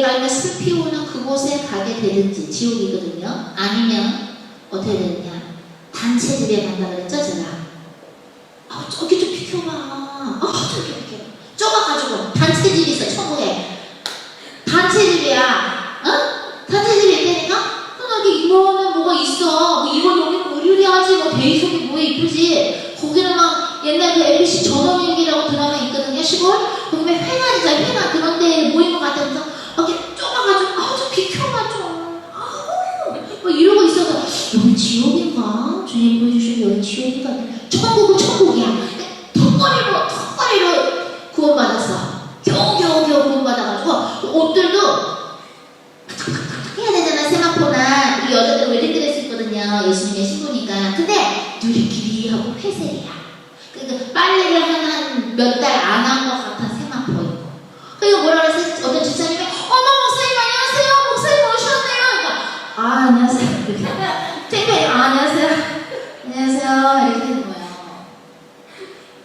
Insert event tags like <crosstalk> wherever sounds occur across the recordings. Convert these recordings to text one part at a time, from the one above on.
우리가 있는 슬피 오는 그곳에 가게 되든지 지옥이거든요. 아니면 어떻게 되느냐? 단체 집에 간다 그랬죠, 제가. 아, 저기 좀 비켜봐. 아, 저기 비켜. 좁아가지고 단체 집이 있어, 천국에. 단체 집이야. 어? 단체 집이 있다니까? 흔하게 이거는 뭐가 있어. 뭐 이거 여기는 의류리하지. 뭐 대이속이 뭐에 이쁘지. 거기는 막 옛날 그 MBC 전원일기라고 드라마 있거든요, 시골. 거기 회관이잖아, 회관. 그런데 모인 것 같아서 이렇게 좁아가지고, 아, 좀 비켜봐, 좀. 아우. 뭐 이러고 있어서, 여기 지옥인가? 주님 보여주시면 여기 지옥인가? 천국은 천국이야. 턱걸이로, 턱걸이로 구원받았어. 겨우겨우 겨우 구원받아가지고, 옷들도 해야 되잖아 세마포나 우리 여자들 입거든요 예수님의 신부니까. 근데 누리끼리 하고 회색이야. 그러니까 빨래를 한몇달 안 한 것 같은 세마포 입고. 그리고 뭐라 그랬어? 어떤 집사님이 어머 목사님 안녕하세요. 목사님 오셨네요. 그러니까 아 안녕하세요. <laughs> 이렇게 택배 아 안녕하세요 <laughs> 안녕하세요. 이렇게 되는 거예요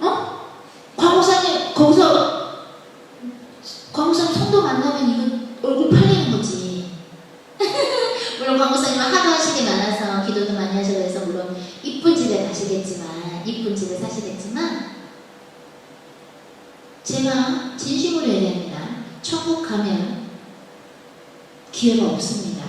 어? 광목사님 거기서 광목사님 성도 만나면 이거 얼굴 팔리는 거지 물론 광고사님은 하도 하시기 많아서 기도도 많이 하셔서 그래서 물론 이쁜 집에 가시겠지만 이쁜 집에 사시겠지만 제가 진심으로 얘기합니다. 천국 가면 기회가 없습니다.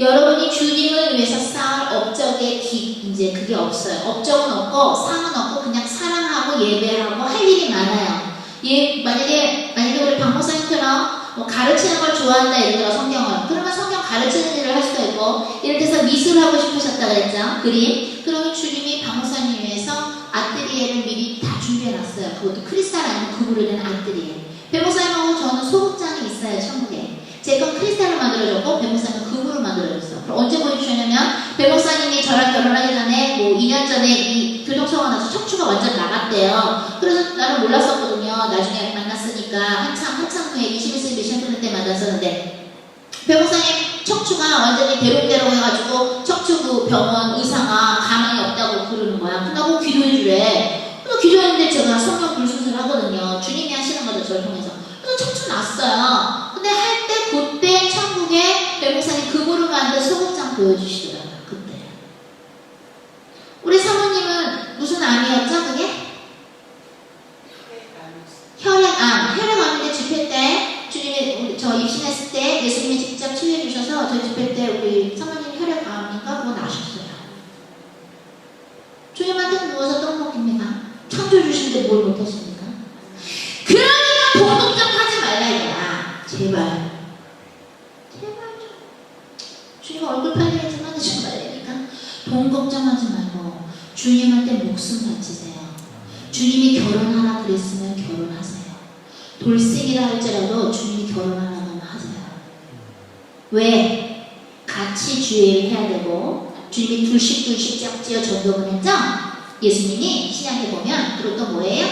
여러분이 주님을 위해서 쌓을 업적의 기, 이제 그게 없어요. 업적은 없고 상은 없고 그냥 사랑하고 예배하고 할 일이 많아요. 예, 만약에 만약에 우리 박목사님처럼 뭐 가르치는 걸 좋아한다 예를 들어 성경을 그러면 성경 가르치는 일을 할 수도 있고 예를 들어서 미술 하고 싶으셨다 그랬죠 그림 그러면 주님이 박목사님 위해서 아뜨리에를 미리 다 준비해놨어요 그것도 크리스탈 아니면 금으로 된 아뜨리에 배목사님하고 저는 소극장이 있어요 천국에 제가 크리스탈을 만들어줬고 배목사님은 금으로 만들어줬어 그럼 언제 보여주셨냐면 배목사님이 저랑 결혼하기 전에 뭐 2년 전에 이 교통사고가 나서 척추가 완전 나갔대요. 그래서 나는 몰랐었거든요. 나중에 만났으니까 한참 한참 후에 21세기 미션 끊을 때 만났었는데 배목사님 척추가 완전히 대롱대롱 해가지고 척추 그 병원 의사 보여주시더라고요 그때 우리 사모님은 무슨 암이었죠 그게? 혈액암, 혈액암인데 집회 때 주님이 저 입신했을 때 예수님이 직접 치유해 주셔서 저희 집회 때 우리 사모님 혈액암인가 그거 나셨어요. 주님한테 누워서 떡 먹깁니까? 창조해 주신데 뭘 못하십니까? 그러니까 돈 걱정 하지 말라 이거야. 제발. 제발 좀. 주님 얼굴 팔리겠지만 정말 되니까 돈 걱정하지 말고 주님한테 목숨 바치세요. 주님이 결혼하라 그랬으면 결혼하세요. 돌싱이라 할지라도 주님이 결혼하라면 하세요. 왜? 같이 주의를 해야 되고 주님이 둘씩 둘씩 짝지어 전도를 했죠? 예수님이 신약에 보면 또 뭐예요?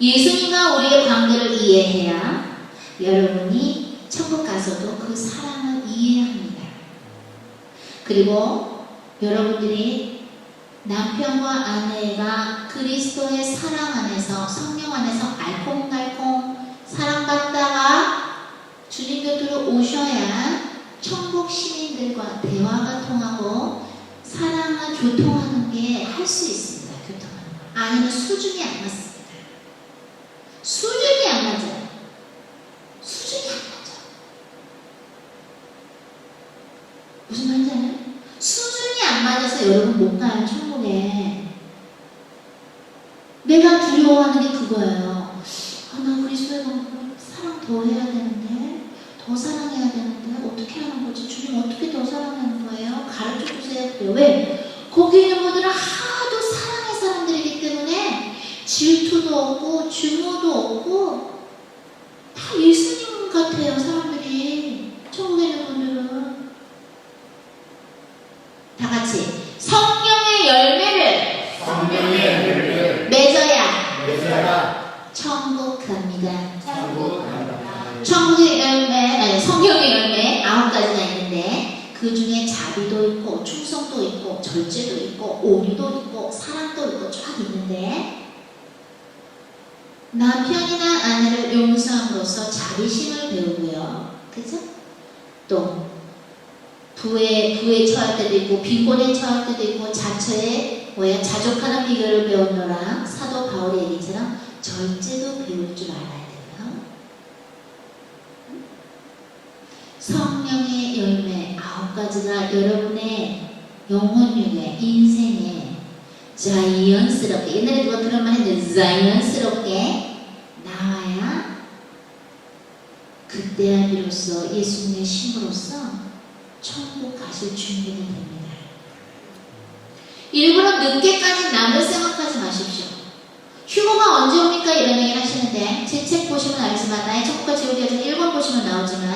예수님과 우리의 관계를 이해해야 여러분이 천국 가서도 그 사랑을 이해합니다. 그리고 여러분들이 남편과 아내가 그리스도의 사랑 안에서 성령 안에서 알콩달콩 사랑받다가 주님 곁으로 오셔야 천국 시민들과 대화가 통하고 사랑과 교통하는 게 할 수 있습니다. 교통하는 거. 아니면 수준이 안 맞습니다. 수준이 안 맞아요. 수준이 안 맞아. 무슨 말인지 알아요? 수준이 안 맞아서 여러분 못 가요, 천국에. 내가 두려워하는 게 그거예요. 아, 나 그리스도의 마음으로 사랑 더 해야 되는데, 더 사랑해야 되는데, 어떻게 하는 거지? 주님 어떻게 더 사랑하는 거예요? 가르쳐 주세요. 그래요. 왜? 거기 있는 분들은 하도 사랑의 사람들이기 때문에 질투도 없고, 증오도 없고, 다 예수님 같아요, 사람들이. 천국에 있는 분들은. 다 같이 성령의 열매를 성령의 열매를 맺어야 맺어야 천국 갑니다. 천국 간다. 천국의 열매, 아니 성령의 열매 아홉 있는데 그 중에 자비도 있고 충성도 있고 절제도 있고 온유도 있고 사랑도 있고 쫙 있는데 남편이나 아내를 용서함으로써 자비심을 배우고요. 그죠? 또 부에 부에 처할 때도 있고 빈곤에 처할 때도 있고 자처에 뭐야 자족하는 비결을 배웠노라 사도 바울의 얘기처럼 절제도 배울 줄 알아야 돼요. 성령의 열매 아홉 가지가 여러분의 영혼육에 인생에 자연스럽게 옛날에 누가 그런 말 했는데 자연스럽게 나와야 그때야 비로소 예수님의 힘으로써 천국 가실 준비가 됩니다. 일부러 늦게까지 남을 생각하지 마십시오. 휴거가 언제 옵니까? 이런 얘기 하시는데 제 책 보시면 알지만 나의 천국과 지옥이 아직 1권 보시면 나오지만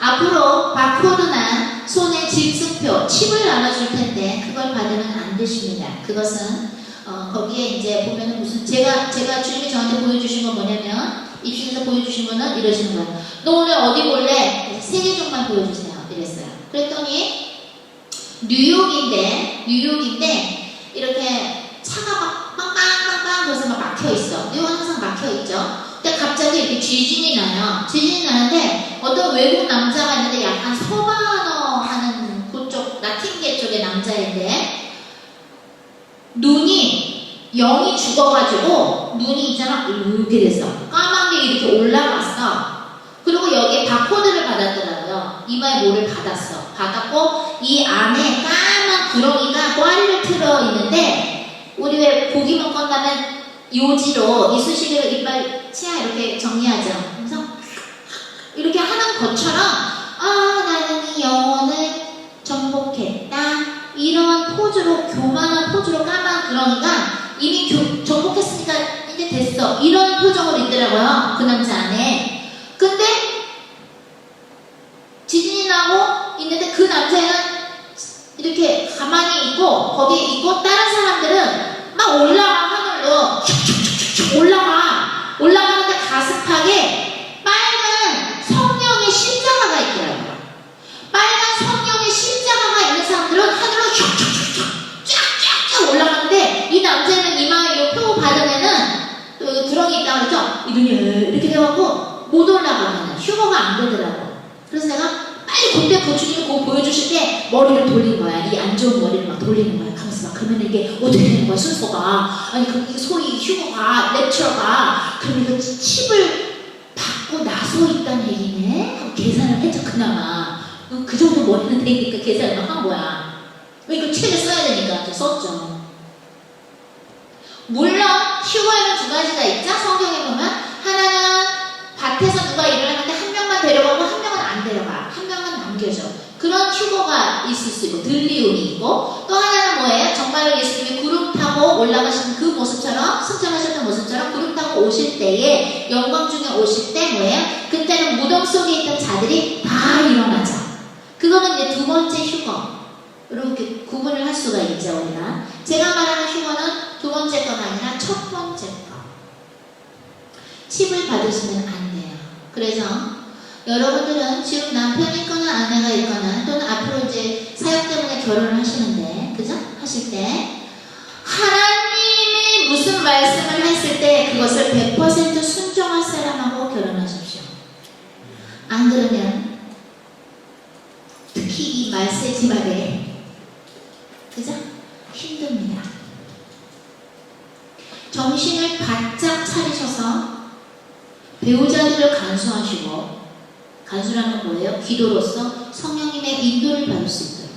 앞으로 바코드나 손에 집승표, 칩을 나눠줄 텐데 그걸 받으면 안 되십니다. 그것은 어, 거기에 이제 보면은 무슨 제가 제가 주님이 저한테 보여주신 건 뭐냐면 입신에서 보여주신 거는 이러시는 거예요. 너 오늘 어디 볼래? 세계 종만 보여주세요. 이랬어요. 그랬더니 뉴욕인데 뉴욕인데 이렇게 차가 막 빵빵빵빵 그래서 막 막혀 있어. 뉴욕은 항상 막혀 있죠. 근데 갑자기 이렇게 지진이 나요. 지진이 나는데 어떤 외국 남자가 있는데 약간 서바너 하는 그쪽 나팅게 쪽의 남자인데 눈이 영이 죽어가지고 눈이 있잖아 이렇게 됐어. 까만 게 이렇게 올라갔어. 그리고 여기에 바코드를 받았더라고요. 이마에 뭐를 받았어. 받았고 이 안에 까만 구렁이가 꽈리를 틀어 있는데 우리 왜 고기만 건다면 요지로 이쑤시개로 이빨 치아 이렇게 정리하죠. 그래서 이렇게 하는 것처럼 아 나는 이 영혼을 정복했다. 이런 포즈로 교만한 포즈로 까만 구렁이가 이미 교- 정복했으니까 이제 됐어. 이런 표정으로 있더라고요. 그 남자 안에. 근데 지진이 나고 있는데 그 남자는 이렇게 가만히 있고 거기에 있고 다른 사람들은 막 올라가 올라가 올라가는데 가슴팍에 빨간 성령의 십자가가 있더라고요. 빨간 성령의 십자가가 있는 사람들은 하늘로 쫙쫙쫙 올라가는데 이 남자는 이마에 요표 받으면은 또 여기 구렁이 있다 그랬죠? 이렇게 돼갖고 못 올라가면 휴거가 안 되더라고. 그래서 내가 빨리 그때 그 주님이 그거 보여주실 때 머리를 돌린 거야. 이 안 좋은 머리를 막 돌리는 거야. 가면서 막 그러면 이게 어떻게 되는 거야 순서가 아니 그 이게 소위 휴거가 렉처가 그럼 이거 칩을 받고 나서 있다는 얘기네. 하고 계산을 했죠 그나마 어, 그 정도 머리는 되니까 계산을 막 한 거야. 이거 책을 써야 되니까 이제 썼죠. 물론 휴거에는 두 가지가 있죠. 성경에 보면 하나는 밭에서 누가 일을 하는데 한 명만 데려가고 한 명은 안 데려가. 한 명은 남겨줘. 그런 휴거가 있을 수 있고 들리움이 있고 또 하나는 뭐예요? 정말로 예수님이 구름 타고 올라가시는 그 모습처럼 승천하셨던 모습처럼 구름 타고 오실 때에 영광 중에 오실 때 뭐예요? 그때는 무덤 속에 있던 자들이 다 일어나죠. 그거는 이제 두 번째 휴거. 이렇게 구분을 할 수가 있죠, 우리가. 제가 말하는 휴거는 두 번째 건 아니라 첫 번째 거. 칩을 받으시면 안 돼요. 그래서 여러분들은 지금 남편이 있거나 아내가 있거나 또는 앞으로 이제 사역 때문에 결혼을 하시는데, 그죠? 하실 때, 하나님이 무슨 말씀을 했을 때 그것을 100% 순종할 사람하고 결혼하십시오. 안 그러면 특히 이 말세 집안에 그죠? 힘듭니다. 정신을 바짝 차리셔서 배우자들을 간수하시고 간수라는 뭐예요? 기도로서 성령님의 인도를 받을 수 있도록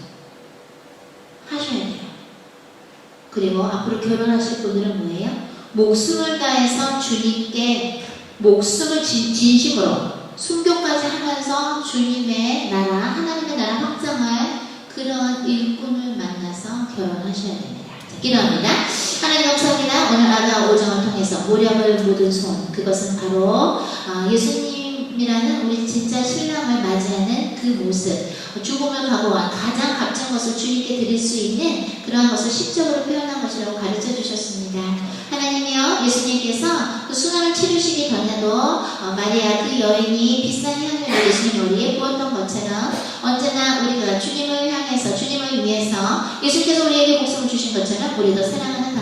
하셔야 돼요. 그리고 앞으로 결혼하실 분들은 뭐예요? 목숨을 다해서 주님께 목숨을 진, 진심으로 순교까지 하면서 주님의 나라, 하나님의 나라 확장할 그런 일꾼을 만나서 결혼하셔야 됩니다. 자, 기도합니다. 하나님 감사합니다. 오늘 아가 오정을 통해서 모략을 묻은 손, 그것은 바로 아, 예수님 이라는 우리 진짜 신랑을 맞이하는 그 모습, 죽음을 각오한 가장 값진 것을 주님께 드릴 수 있는 그러한 것을 시적으로 표현한 것이라고 가르쳐 주셨습니다. 하나님이여 예수님께서 그 수난을 치르시기 전에도 어, 마리아 그 여인이 비싼 향을 예수님 머리에 부었던 것처럼 언제나 우리가 주님을 향해서 주님을 위해서 예수께서 우리에게 목숨을 주신 것처럼 우리도 사랑하는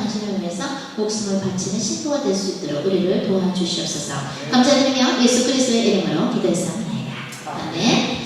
목숨을 바치는 신부가 될 수 있도록 우리를 도와주시옵소서. 감사드리며 예수 그리스도의 이름으로 기도했사옵나이다. 아멘.